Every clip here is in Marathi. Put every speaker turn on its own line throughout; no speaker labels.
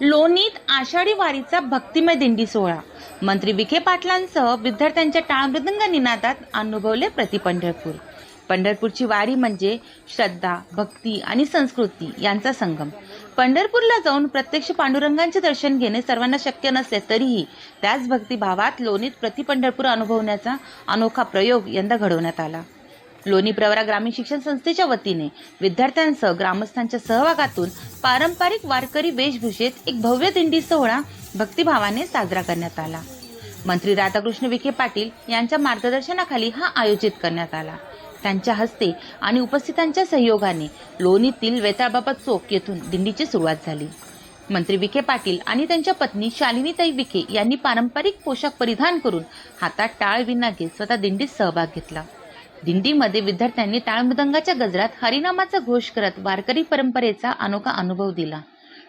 लोणीत आषाढी वारीचा भक्तिमय दिंडी सोहळा. मंत्री विखे पाटलांसह विद्यार्थ्यांच्या टाळमृदंग निनादात अनुभवले प्रति पंढरपूर. पंढरपूरची वारी म्हणजे श्रद्धा भक्ती आणि संस्कृती यांचा संगम. पंढरपूरला जाऊन प्रत्यक्ष पांडुरंगांचे दर्शन घेणे सर्वांना शक्य नसले तरीही त्याच भक्तिभावात लोणीत प्रति पंढरपूर अनुभवण्याचा अनोखा प्रयोग यंदा घडवण्यात आला. लोणी प्रवरा ग्रामीण शिक्षण संस्थेच्या वतीने विद्यार्थ्यांसह ग्रामस्थांच्या सहभागातून पारंपरिक वारकरी वेशभूषेत एक भव्य दिंडी सोहळा भक्तिभावाने साजरा करण्यात आला. मंत्री राधाकृष्ण विखे पाटील यांच्या मार्गदर्शनाखाली हा आयोजित करण्यात आला. त्यांच्या हस्ते आणि उपस्थितांच्या सहयोगाने लोणीतील वेताळबाबा चौक येथून दिंडीची सुरुवात झाली. मंत्री विखे पाटील आणि त्यांच्या पत्नी शालिनीताई विखे यांनी पारंपरिक पोशाख परिधान करून हातात टाळ विना घेत स्वतः दिंडीत सहभाग घेतला. दिंडीमध्ये विद्यार्थ्यांनी टाळमृदंगाच्या गजरात हरिनामाचा घोष करत वारकरी परंपरेचा अनोखा अनुभव दिला.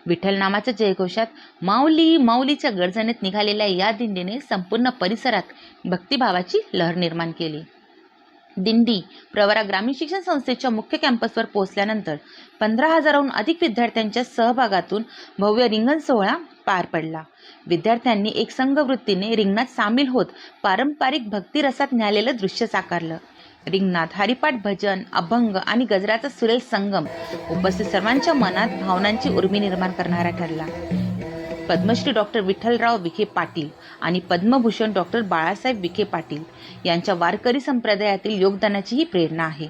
विठ्ठल नामाच्या जयघोषात माऊली माऊलीच्या गर्जनेत निघालेल्या या दिंडीने संपूर्ण परिसरात भक्तिभावाची लहर निर्माण केली. दिंडी प्रवरा ग्रामीण शिक्षण संस्थेच्या मुख्य कॅम्पसवर पोहोचल्यानंतर पंधरा हजाराहून अधिक विद्यार्थ्यांच्या सहभागातून भव्य रिंगण सोहळा पार पडला. विद्यार्थ्यांनी एक संघवृत्तीने रिंगणात सामील होत पारंपरिक भक्तिरसात न्यालेलं दृश्य साकारलं. रिंगणात हरिपाठ भजन अभंग आणि गजराचा सुरेल संगम उपस्थित सर्वांच्या मनात भावनांची उर्मी निर्माण करणारा ठरला. पद्मश्री डॉक्टर विठ्ठलराव विखे पाटील आणि पद्मभूषण डॉक्टर बाळासाहेब विखे पाटील यांच्या वारकरी संप्रदायातील योगदानाची ही प्रेरणा आहे.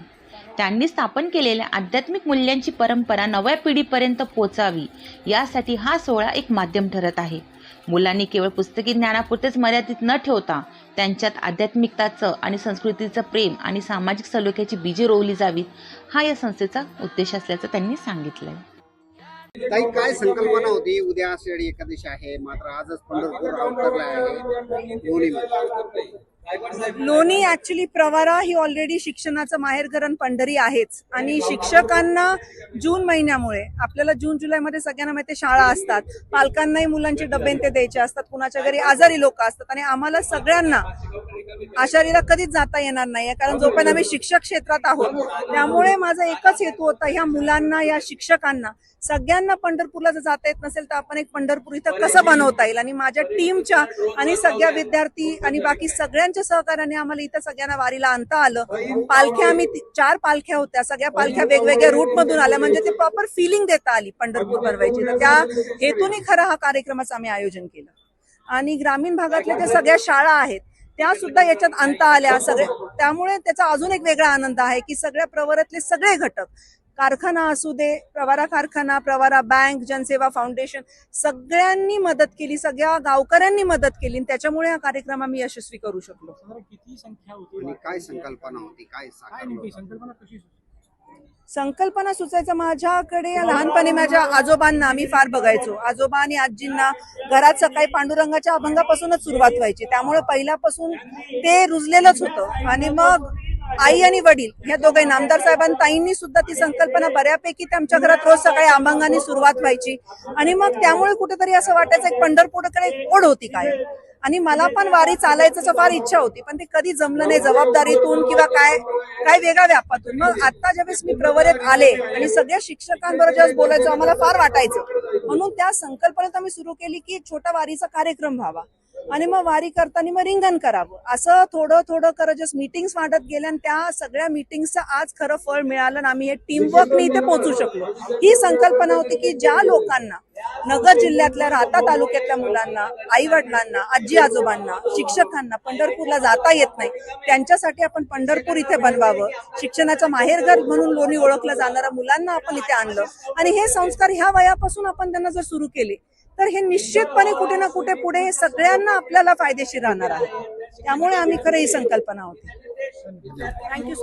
त्यांनी स्थापन केलेल्या आध्यात्मिक मूल्यांची परंपरा नव्या पिढीपर्यंत पोचावी यासाठी हा सोहळा एक माध्यम ठरत आहे. मुलांनी केवळ पुस्तकी ज्ञानापुरतेच मर्यादित न ठेवता त्यांच्यात आध्यात्मिकताचं आणि संस्कृतीचं प्रेम आणि सामाजिक सलोख्याची बीजे रोवली जावीत हा या संस्थेचा उद्देश असल्याचं त्यांनी सांगितलंय.
काही काय संकल्पना होती? उद्या आषाढी एकादशी आहे मात्र आजच पंढरपूर अवतरला आहे.
लोणी ऍक्च्युली प्रवारा ही ऑलरेडी शिक्षणाचं माहेरघरण पंढरी आहेच. आणि शिक्षकांना जून महिन्यामुळे आपल्याला जून जुलैमध्ये सगळ्यांना माहिती शाळा असतात. पालकांनाही मुलांचे डबे ते द्यायचे असतात. कुणाच्या घरी आजारी लोक असतात. आणि आम्हाला सगळ्यांना आषाढीला कधीच जाता येणार नाहीये कारण जोपर्यंत आम्ही शिक्षक क्षेत्रात आहोत त्यामुळे माझा एकच हेतू होता ह्या मुलांना या शिक्षकांना. सगळ्यांना पंढरपूरला जर जाता येत नसेल तर आपण एक पंढरपूर इथं कसं बनवता येईल? आणि माझ्या टीमच्या आणि सगळ्या विद्यार्थी आणि बाकी सगळ्यांच्या सहकार्याने आम्हाला इथं सगळ्यांना वारीला आणता आलं. पालख्या आम्ही चार पालख्या होत्या. सगळ्या पालख्या वेगवेगळ्या रूट मधून आल्या म्हणजे ते प्रॉपर फिलिंग देता आली पंढरपूर बनवायची तर त्या हेतूने खरं हा कार्यक्रमाचं आम्ही आयोजन केलं. आणि ग्रामीण भागातल्या ज्या सगळ्या शाळा आहेत त्या सुद्धा याच्यात आणता आल्या सगळे त्यामुळे त्याचा अजून एक वेगळा आनंद आहे की सगळ्या प्रवरातले सगळे घटक कारखाना असू दे प्रवारा कारखाना प्रवारा बँक जनसेवा फाउंडेशन सगळ्यांनी मदत केली सगळ्या गावकऱ्यांनी मदत केली आणि त्याच्यामुळे हा कार्यक्रम आम्ही यशस्वी करू शकलो
किती संख्या होती
आणि काय संकल्पना होती काय?
संकल्पना कशी?
संकल्पना सुचायचं माझ्याकडे लहानपणी माझ्या आजोबांना आम्ही फार बघायचो. आजोबा आणि आजींना घरात सकाळी पांडुरंगाच्या अभंगापासूनच सुरुवात व्हायची. त्यामुळे पहिल्यापासून ते रुजलेलंच होतं. आणि मग आई आणि वडील ह्या दोघे नामदार साहेबांताईंनी सुद्धा ती संकल्पना बऱ्यापैकी त्यांच्या घरात रोज सकाळी अभंगाने सुरुवात व्हायची. आणि मग त्यामुळे कुठेतरी असं वाटायचं एक पंढरपूरकडे एक ओढ होती काय आणि मला पण वारी चालायचं फार इच्छा होती पण ते कधी जमलं नाही जबाबदारीतून किंवा काय काय वेगळ्या व्यापातून. मग आता ज्यावेळेस मी प्रवरेत आले आणि सगळ्या शिक्षकांबरोबर ज्यावेळेस बोलायचं आम्हाला फार वाटायचं. म्हणून त्या संकल्पनेत आम्ही सुरू केली की छोटा वारीचा कार्यक्रम व्हावा. आणि मग वारी करताना मग रिंगण करावं. असं थोडं थोडं करत जस्ट मिटिंग्स वाढत गेल्या आणि त्या सगळ्या मिटिंगचं आज खरं फळ मिळालं आणि आम्ही हे टीमवर्कने इथे पोहोचू शकलो. ही संकल्पना होती की ज्या लोकांना नगर जिल्ह्यातल्या राहता तालुक्यातल्या मुलांना आई वडिलांना आजी आजोबांना शिक्षकांना पंढरपूरला जाता येत नाही. त्यांच्यासाठी आपण पंढरपूर इथे बनवावं. शिक्षणाचं माहेरघर म्हणून लोणी ओळखलं जाणाऱ्या मुलांना आपण इथे आणलं. आणि हे संस्कार ह्या वयापासून आपण त्यांना जर सुरू केले तर हे निश्चितपणे कुठे ना कुठे पुढे सगळ्यांना आपल्याला फायदेशीर राहणार आहे. त्यामुळे आम्ही खरं ही संकल्पना होती. थँक्यू